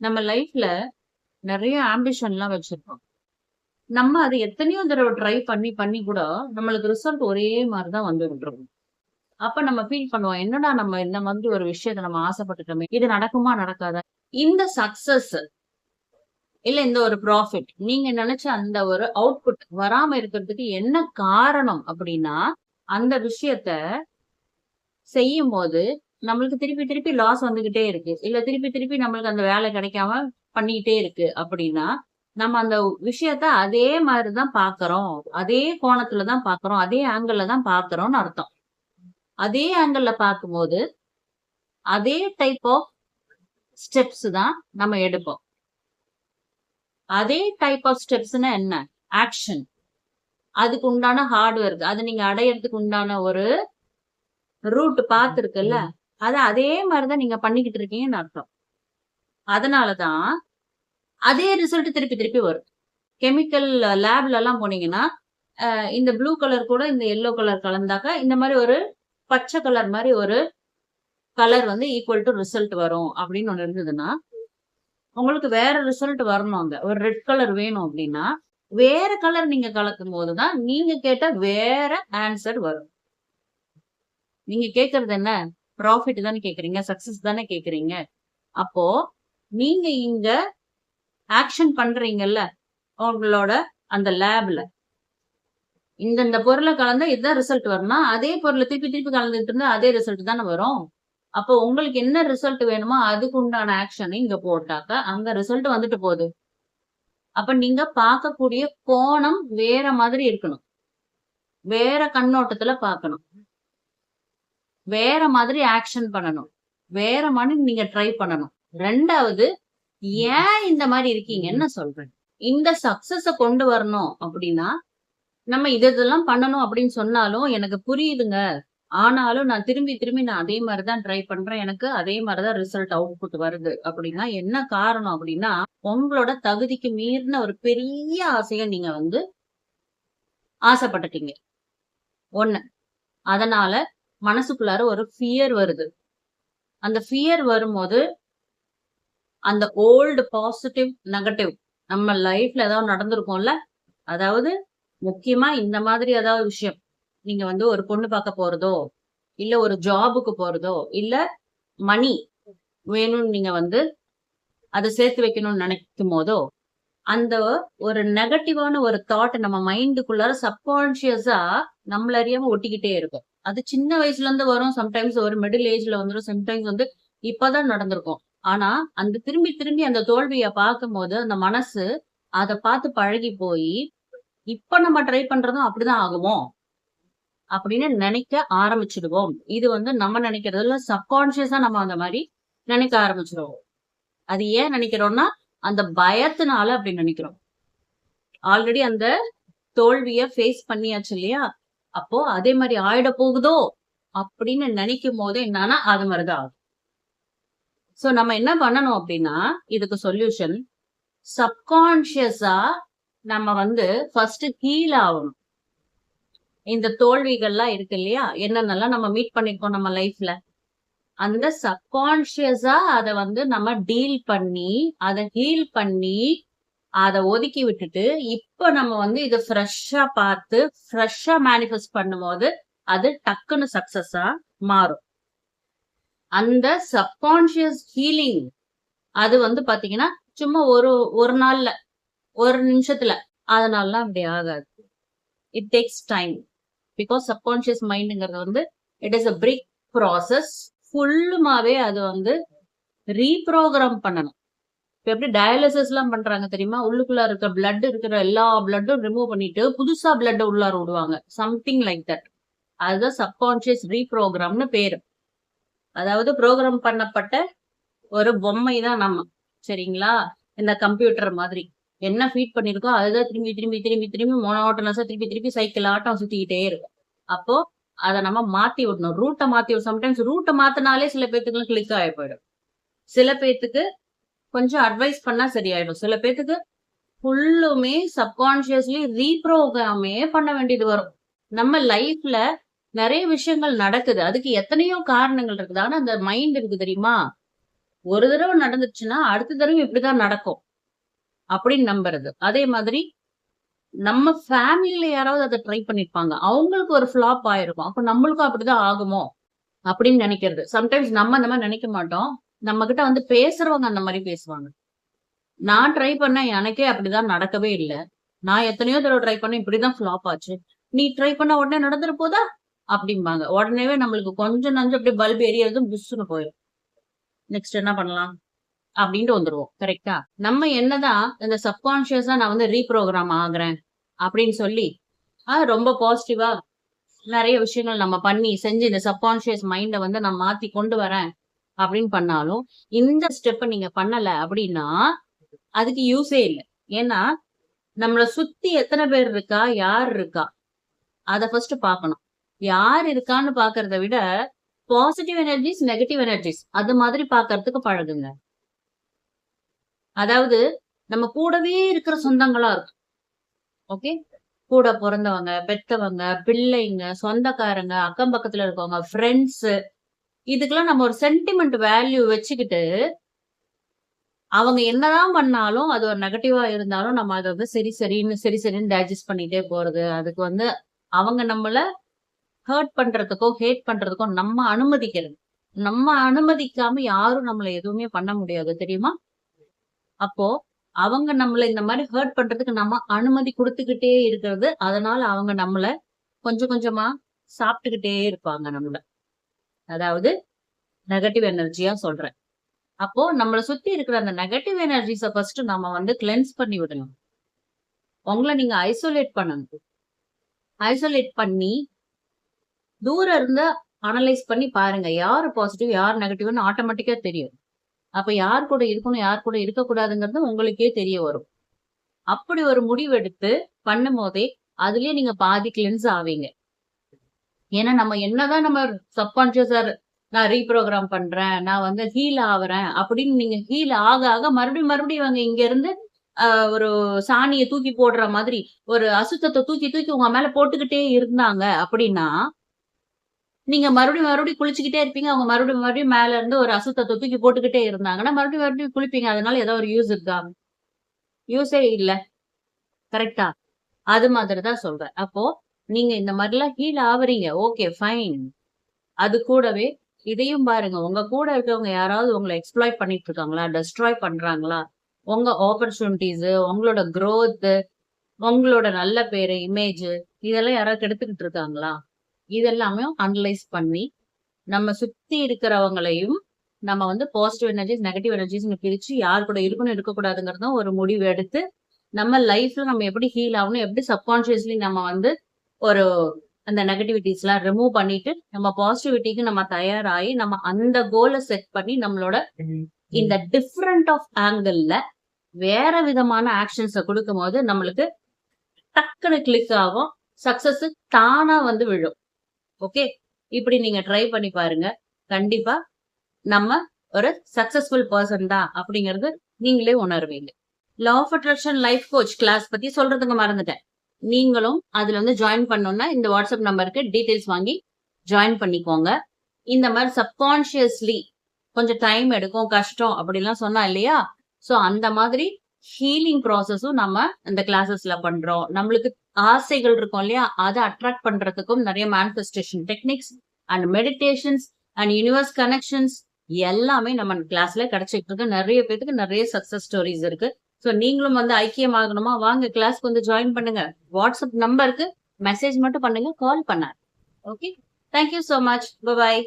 நம்ம லைஃப்ல நிறைய ஆம்பிஷன்லாம் வச்சிருப்போம். நம்ம அது எத்தனையோ தடவை ட்ரை பண்ணி, பண்ணி கூட நம்மளுக்கு ரிசல்ட் ஒரே மாதிரி தான் வந்துகிட்டு இருக்கும். அப்ப நம்ம ஃபீல் பண்ணுவோம். என்னடா நம்ம இந்த மாதிரி ஒரு விஷயத்த நம்ம ஆசைப்பட்டுட்டோமே! இது நடக்குமா? நடக்காதா? இந்த சக்சஸ் இல்ல இந்த ஒரு ப்ராஃபிட் நீங்க நினைச்ச அந்த ஒரு அவுட்புட் வராம இருக்கிறதுக்கு என்ன காரணம் அப்படின்னா அந்த விஷயத்த செய்யும் போது நம்மளுக்கு திருப்பி, திருப்பி லாஸ் வந்துகிட்டே இருக்கு. இல்ல திருப்பி, திருப்பி நம்மளுக்கு அந்த வேலை கிடைக்காம பண்ணிக்கிட்டே இருக்கு அப்படின்னா நம்ம அந்த விஷயத்த அதே மாதிரிதான் தான் பார்க்குறோம். அதே கோணத்துலதான் தான் பார்க்குறோம். அதே ஆங்கிள் தான் பாக்குறோம்னு அர்த்தம். அதே ஆங்கிள் பார்க்கும்போது, அதே டைப் ஆஃப் ஸ்டெப்ஸ் தான் நம்ம எடுப்போம். அதே டைப் ஆஃப் ஸ்டெப்ஸ்னா என்ன? ஆக்ஷன். அதுக்கு உண்டான ஹார்ட் ஒர்க். அத நீங்க அடையறதுக்கு உண்டான ஒரு ரூட் பாத் அதை அதே மாதிரிதான் தான் நீங்க பண்ணிக்கிட்டு இருக்கீங்கன்னு அர்த்தம். அதனாலதான் அதே ரிசல்ட் திருப்பி, திருப்பி வரும். கெமிக்கல் லேப்லலாம் போனீங்கன்னா, இந்த ப்ளூ கலர் கூட இந்த எல்லோ கலர் கலந்தாக்கா, இந்த மாதிரி ஒரு பச்சை கலர் மாதிரி ஒரு கலர் வந்து ஈக்குவல் டூ ரிசல்ட் வரும் அப்படின்னு ஒன்று இருந்ததுன்னா, உங்களுக்கு வேற ரிசல்ட் வரணும் அங்க. ஒரு ரெட் கலர் வேணும் அப்படின்னா வேற கலர் நீங்க கலக்கும்போது தான் நீங்க கேட்ட வேற ஆன்சர் வரும். நீங்க கேட்கறது என்ன? ப்ராஃபிட் தானே கேட்குறீங்க சக்ஸஸ் தானே கேட்குறீங்க அப்போ நீங்க இங்க ஆக்ஷன் பண்றீங்கல்ல, உங்களோட அந்த லேப்ல. இந்த இந்த பொருள கலந்தா இதுதான் ரிசல்ட் வரும்னா, அதே பொருளை திருப்பி, திருப்பி கலந்துட்டு இருந்தா அதே ரிசல்ட் தானே வரும். அப்போ உங்களுக்கு என்ன ரிசல்ட் வேணுமோ அதுக்கு உண்டான ஆக்ஷன இங்க போட்டாக்கா, அங்க ரிசல்ட் வந்துட்டு போகுது அப்ப நீங்க பார்க்கக்கூடிய கோணம் வேற மாதிரி இருக்கணும். வேற கண்ணோட்டத்துல பார்க்கணும். வேற மாதிரி ஆக்ஷன் பண்ணணும். வேற மாதிரி நீங்க ட்ரை பண்ணணும். ரெண்டாவது ஏன் இந்த மாதிரி இருக்கீங்கன்னு என்ன சொல்றேன். இந்த சக்சஸ கொண்டு வரணும் அப்படின்னா நம்ம இது இதெல்லாம் பண்ணணும் அப்படின்னு சொன்னாலும், எனக்கு புரியுதுங்க. ஆனாலும் நான் திரும்பி, திரும்பி நான் அதே மாதிரி தான் ட்ரை பண்றேன். எனக்கு அதே மாதிரி தான் ரிசல்ட் அவுட்புட் வருது அப்படின்னா என்ன காரணம் அப்படின்னா உங்களோட தகுதிக்கு மீறின ஒரு பெரிய ஆசையை நீங்க வந்து ஆசைப்பட்டுட்டீங்க. ஒண்ணு அதனால மனசுக்குள்ளார ஒரு ஃபியர் வருது. அந்த ஃபியர் வரும்போது அந்த ஓல்டு பாசிட்டிவ், நெகட்டிவ் நம்ம லைஃப்ல ஏதாவது நடந்திருக்கோம்ல அதாவது முக்கியமா இந்த மாதிரி ஏதாவது விஷயம். நீங்க வந்து ஒரு பொண்ணு பார்க்க போறதோ, இல்ல ஒரு ஜாபுக்கு போறதோ, இல்ல மணி வேணும்னு நீங்க வந்து அதை சேர்த்து வைக்கணும்னு நெனைக்கும்போதோ, அந்த ஒரு நெகட்டிவான ஒரு தாட் நம்ம மைண்டுக்குள்ளார சப்கான்சியஸா நம்மள அறியாம ஒட்டிக்கிட்டே இருக்கும். அது சின்ன வயசுல இருந்து வரும். சம்டைம்ஸ் ஒரு மிடில் ஏஜ்ல வந்துடும் சம்டைம்ஸ் வந்து இப்பதான் நடந்திருக்கும். ஆனா, அந்த திரும்பி, திரும்பி அந்த தோல்விய பார்க்கும்போது, அந்த மனசு அத பார்த்து பழகி போயி, இப்ப நம்ம ட்ரை பண்றதும் அப்படிதான் ஆகுமோ? அப்படின்னு நினைக்க ஆரம்பிச்சிடுவோம் இது வந்து நம்ம நினைக்கிறதுல சப்கான்ஷியஸா நம்ம அந்த மாதிரி நினைக்க ஆரம்பிச்சிடுவோம் அது ஏன் நினைக்கிறோம்னா அந்த பயத்தினால அப்படி நினைக்கிறோம் ஆல்ரெடி அந்த தோல்விய ஃபேஸ் பண்ணியாச்சு இல்லையா? அப்போ அதே மாதிரி ஆயிட போகுதோ! அப்படின்னு நினைக்கும் போது என்னன்னா, அது மாதிரிதான் ஆகும். சோ நம்ம என்ன பண்ணணும் அப்படின்னா இதுக்கு சொல்யூஷன் சப்கான்ஷியஸா நம்ம வந்து ஃபர்ஸ்ட் ஹீல் ஆகணும் இந்த தோல்விகள்லாம் இருக்கு இல்லையா? என்னென்னலாம் நம்ம மீட் பண்ணிருக்கோம் நம்ம லைஃப்ல. அந்த சப்கான்ஷியஸா அதை வந்து நம்ம டீல் பண்ணி, அத ஹீல் பண்ணி, அதை ஒதுக்கி விட்டுட்டு, இப்ப நம்ம வந்து இதை ஃப்ரெஷ்ஷா பார்த்து, ஃப்ரெஷ்ஷா மேனிஃபெஸ்ட் பண்ணும்போது, அது டக்குன்னு சக்சஸா மாறும். அந்த சப்கான்சியஸ் ஹீலிங் அது வந்து பார்த்தீங்கன்னா, சும்மா ஒரு ஒரு நாள்ல, ஒரு நிமிஷத்துல அதனாலலாம் அப்படி ஆகாது. It takes time. Because subconscious மைண்டுங்கிறது வந்து it is a brick process. ஃபுல்லுமாவே அது வந்து ரீப்ரோக்ராம் பண்ணணும். இப்போ எப்படி டயாலிசிஸ்லாம் பண்றாங்க தெரியுமா? உள்ளுக்குள்ள இருக்க பிளட் இருக்கிற எல்லா பிளட்டும் ரிமூவ் பண்ணிட்டு, புதுசா பிளட்டை உள்ளார விடுவாங்க. Something like that. அதுதான் சப்கான்ஷியஸ் ரீப்ரோக்ராம்னு பேரு. அதாவது ப்ரோக்ராம் பண்ணப்பட்ட ஒரு பொம்மை தான் நம்ம. சரிங்களா? இந்த கம்ப்யூட்டர் மாதிரி. என்ன ஃபீட் பண்ணியிருக்கோ, அதுதான் திரும்பி, திரும்பி, திரும்பி, திரும்பி மோனோட்டனஸாக திருப்பி, திருப்பி சைக்கிள் ஆட்டம் சுற்றிக்கிட்டே இருக்கும். அப்போ அதை நம்ம மாத்தி விடணும். ரூட்ட மாத்தி சம்டைம்ஸ் ரூட்டை மாத்துனாலே சில பேர்த்துக்குலாம் கிளிக் ஆகி போயிடும். சில பேர்த்துக்கு கொஞ்சம் அட்வைஸ் பண்ணா சரியாயிடும். சில பேத்துக்கு ஃபுல்லுமே சப்கான்ஷியஸ்லி ரீப்ரோகிராமே பண்ண வேண்டியது வரும். நம்ம லைஃப்ல நிறைய விஷயங்கள் நடக்குது. அதுக்கு எத்தனையோ காரணங்கள் இருக்குது. ஆனா அந்த மைண்ட் இருக்கு தெரியுமா? ஒரு தடவை நடந்துச்சுன்னா அடுத்த தடவை இப்படிதான் நடக்கும் அப்படின்னு நம்புறது அதே மாதிரி நம்ம ஃபேமிலியில யாராவது அதை ட்ரை பண்ணிருப்பாங்க அவங்களுக்கு ஒரு ஃபிளாப் ஆயிருக்கும் அப்ப நம்மளுக்கும் அப்படிதான் ஆகுமோ அப்படின்னு நினைக்கிறது சம்டைம்ஸ் நம்ம அந்த மாதிரி நினைக்க மாட்டோம் நம்ம கிட்ட வந்து பேசுறவங்க அந்த மாதிரி பேசுவாங்க. நான் ட்ரை பண்ண எனக்கே அப்படிதான் நடக்கவே இல்லை. நான் எத்தனையோ தடவை ட்ரை பண்ண இப்படிதான் ஃபிளாப் ஆச்சு. நீ ட்ரை பண்ண உடனே நடந்துரு போதா? அப்படிம்பாங்க. உடனேவே நம்மளுக்கு கொஞ்சம் நஞ்சு அப்படியே பல்ப் எரியறதும் புஷ்ஷுன்னு போயிடும் நெக்ஸ்ட் என்ன பண்ணலாம்? அப்படின்ட்டு வந்துருவோம். கரெக்டா நம்ம என்னதான் இந்த சப்கான்சியஸா நான் வந்து ரீப்ரோக்ராம் ஆகுறேன் அப்படின்னு சொல்லி ஆஹ் ரொம்ப பாசிட்டிவா நிறைய விஷயங்கள் நம்ம பண்ணி செஞ்சு இந்த சப்கான்சியஸ் மைண்டை வந்து நான் மாத்தி கொண்டு வரேன். அப்படின்னு பண்ணாலும் இந்த ஸ்டெப்பை நீங்க பண்ணல அப்படின்னா அதுக்கு யூஸே இல்லை. ஏன்னா நம்மள சுத்தி எத்தனை பேர் இருக்கா? யார் இருக்கா? அத ஃபர்ஸ்ட் பார்க்கணும். யார் இருக்கான்னு பாக்குறத விட பாசிட்டிவ் எனர்ஜிஸ் நெகட்டிவ் எனர்ஜிஸ் அது மாதிரி பாக்குறதுக்கு பழகுங்க. அதாவது நம்ம கூடவே இருக்கிற சொந்தங்களா இருக்கும். ஓகே கூட பிறந்தவங்க பெத்தவங்க பிள்ளைங்க சொந்தக்காரங்க அக்கம் பக்கத்துல இருக்கவங்க ஃப்ரெண்ட்ஸ் இதுக்கெல்லாம் நம்ம ஒரு சென்டிமெண்ட் வேல்யூ வச்சுக்கிட்டு அவங்க என்னதான் பண்ணாலும் அது ஒரு நெகட்டிவா இருந்தாலும் நம்ம அதை வந்து சரி சரின்னு சரி சரின்னு டைஜஸ்ட் பண்ணிட்டே போறது. அதுக்கு வந்து அவங்க நம்மள ஹர்ட் பண்றதுக்கோ ஹேட் பண்றதுக்கோ நம்ம அனுமதிக்கிறது நம்ம அனுமதிக்காம யாரும் நம்மளை எதுவுமே பண்ண முடியாது தெரியுமா? அப்போ அவங்க நம்மள இந்த மாதிரி ஹர்ட் பண்றதுக்கு நம்ம அனுமதி கொடுத்துக்கிட்டே இருக்கிறது. அதனால அவங்க நம்மள கொஞ்சம் கொஞ்சமா சாப்பிட்டுக்கிட்டே இருப்பாங்க நம்மள. அதாவது நெகட்டிவ் எனர்ஜியா சொல்றேன். அப்போ நம்மளை சுத்தி இருக்கிற அந்த நெகட்டிவ் எனர்ஜிஸை ஃபர்ஸ்ட் நம்ம வந்து கிளென்ஸ் பண்ணி விடணும். உங்களை நீங்க ஐசோலேட் பண்ணணும். ஐசோலேட் பண்ணி தூரம் இருந்த அனலைஸ் பண்ணி பாருங்க. யார் பாசிட்டிவ் யார் நெகட்டிவ்னு ஆட்டோமேட்டிக்கா தெரியும். அப்ப யார் கூட இருக்கணும் யார் கூட இருக்கக்கூடாதுங்கிறது உங்களுக்கே தெரிய வரும். அப்படி ஒரு முடிவெடுத்து பண்ணும் போதே அதுலயே நீங்க பாதி கிளென்ஸ் ஆவீங்க. ஏன்னா நம்ம என்னதான் நம்ம சப்கான்சியஸா நான் ரீப்ரோக்ராம் பண்றேன் நான் வந்து ஹீல் ஆகுறேன் அப்படின்னு நீங்க ஹீல் ஆக ஆக மறுபடியும் மறுபடியும் இவங்க இங்க இருந்து ஆஹ், ஒரு சாணியை தூக்கி போடுற மாதிரி ஒரு அசுத்தத்தை தூக்கி தூக்கி உங்க மேல போட்டுக்கிட்டே இருந்தாங்க அப்படின்னா நீங்க மறுபடியும் மறுபடியும் குளிச்சுக்கிட்டே இருப்பீங்க. அவங்க மறுபடியும் மறுபடியும் மேல இருந்து ஒரு அசுத்தத்தை தூக்கி போட்டுக்கிட்டே இருந்தாங்கன்னா மறுபடியும் மறுபடியும் குளிப்பீங்க. அதனால ஏதோ ஒரு யூஸ் இருக்கா? யூஸே இல்லை. கரெக்டா அது மாதிரி தான் சொல்றேன். அப்போ நீங்க இந்த மாதிரிலாம் ஹீல் ஆவறீங்க. ஓகே ஃபைன் அது கூடவே இதையும் பாருங்க. உங்க கூட இருக்கவங்க யாராவது உங்களை எக்ஸ்ப்ளாய்ட் பண்ணிட்டு இருக்காங்களா டெஸ்ட்ராய் பண்றாங்களா? உங்க ஆப்பர்ச்சுனிட்டிஸ் உங்களோட க்ரோத்து உங்களோட நல்ல பேரு இமேஜ் இதெல்லாம் யாராவது கெடுத்துக்கிட்டு இருக்காங்களா இதெல்லாமே அனலைஸ் பண்ணி நம்ம சுத்தி இருக்கிறவங்களையும் நம்ம வந்து பாசிட்டிவ் எனர்ஜிஸ் நெகட்டிவ் எனர்ஜிஸ் பிரிச்சு யார் கூட இருக்கணும் இருக்கக்கூடாதுங்கிறதும் ஒரு முடிவு எடுத்து நம்ம லைஃப்ல நம்ம எப்படி ஹீல் ஆகணும் எப்படி சப்கான்சியஸ்லி நம்ம வந்து ஒரு அந்த நெகட்டிவிட்டிஸ் எல்லாம் ரிமூவ் பண்ணிட்டு நம்ம பாசிட்டிவிட்டிக்கு நம்ம தயாராகி நம்ம அந்த கோலை செட் பண்ணி நம்மளோட இந்த டிஃப்ரெண்ட் ஆஃப் ஆங்கிள் வேற விதமான ஆக்ஷன்ஸை கொடுக்கும் போது நம்மளுக்கு டக்குனு கிளிக் ஆகும். சக்சஸ் தானா வந்து விழும். ஓகே இப்படி நீங்க ட்ரை பண்ணி பாருங்க. கண்டிப்பா நம்ம ஒரு சக்சஸ்ஃபுல் பர்சன் தான் அப்படிங்கறது நீங்களே உணர்வீங்க. Law of attraction life coach class பத்தி சொல்றதுக்கு மறந்துட்டேன். நீங்களும் அதுல வந்து ஜாயின் பண்ணணும்னா இந்த வாட்ஸ்அப் நம்பருக்கு டீட்டெயில்ஸ் வாங்கி ஜாயின் பண்ணிக்கோங்க. இந்த மாதிரி சப்கான்ஷியஸ்லி கொஞ்சம் டைம் எடுக்கும் கஷ்டம் அப்படிலாம் சொன்னா இல்லையா? சோ அந்த மாதிரி ஹீலிங் ப்ராசஸும் நம்ம இந்த கிளாஸஸ்ல பண்றோம். நம்மளுக்கு ஆசைகள் இருக்கும் இல்லையா? அதை அட்ராக்ட் பண்றதுக்கும் நிறைய manifestation techniques and meditations and universe connections எல்லாமே நம்ம கிளாஸ்ல கிடைச்சிட்டு இருக்கு. நிறைய பேத்துக்கு நிறைய சக்சஸ் ஸ்டோரிஸ் இருக்கு. ஸோ நீங்களும் வந்து ஐக்கியமாகணுமா? வாங்க கிளாஸ்க்கு வந்து ஜாயின் பண்ணுங்க. வாட்ஸ்அப் நம்பருக்கு மெசேஜ் மட்டும் பண்ணுங்க கால் பண்ணார். Okay thank you so much bye